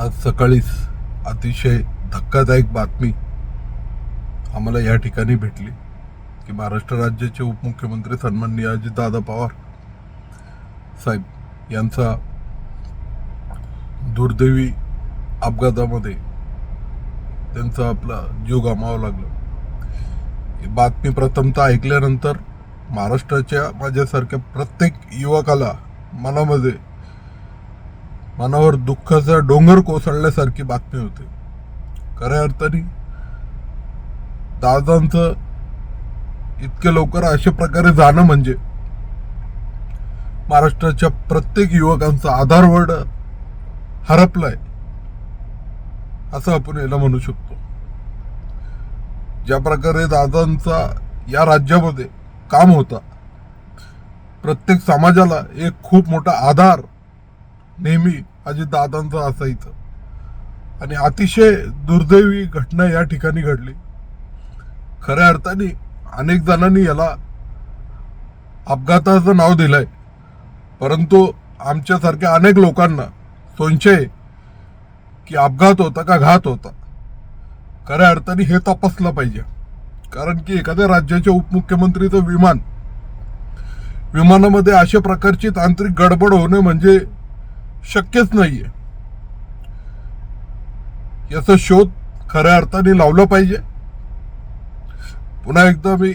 आज सकाळीच अतिशय धक्कादायक बातमी आम्हाला या ठिकाणी भेटली की महाराष्ट्र राज्याचे उपमुख्यमंत्री सन्माननीय अजितदादा पवार साहेब यांचा दुर्दैवी अपघातामध्ये त्यांचा आपला जीव गमावा लागला. ही बातमी प्रथमतः ऐकल्यानंतर महाराष्ट्राच्या माझ्यासारख्या प्रत्येक युवकाला मनामध्ये मनावर दुःखाचा डोंगर कोसळल्यासारखी बातमी होते. खऱ्या अर्थाने दादांचं इतक्या लवकर अशा प्रकारे जाणं म्हणजे महाराष्ट्राच्या प्रत्येक युवकांचा आधारवड हरपलाय असं आपण याला म्हणू शकतो. ज्या प्रकारे दादांचा या राज्यामध्ये काम होता प्रत्येक समाजाला एक खूप मोठा आधार नेहमी अजितदादांचं असायचं आणि अतिशय दुर्दैवी घटना या ठिकाणी घडली. खऱ्या अर्थाने अनेक जणांनी याला अपघाताचं नाव दिलंय. परंतु आमच्यासारख्या अनेक लोकांना संशय की अपघात होता का घात होता. खऱ्या अर्थाने हे तपासलं पाहिजे. कारण की एखाद्या राज्याच्या उपमुख्यमंत्रीचं विमान विमानामध्ये अशा प्रकारची तांत्रिक गडबड होणे म्हणजे शक्यच नाहीये. याचा शोध खऱ्या अर्थाने लावला पाहिजे. पुन्हा एकदा मी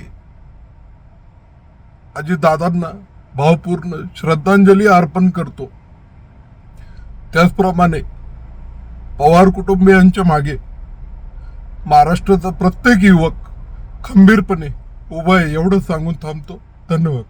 अजितदादांना भावपूर्ण श्रद्धांजली अर्पण करतो. त्याचप्रमाणे पवार कुटुंबियांच्या मागे महाराष्ट्राचा प्रत्येक युवक खंबीरपणे उभा आहे एवढं सांगून थांबतो. धन्यवाद.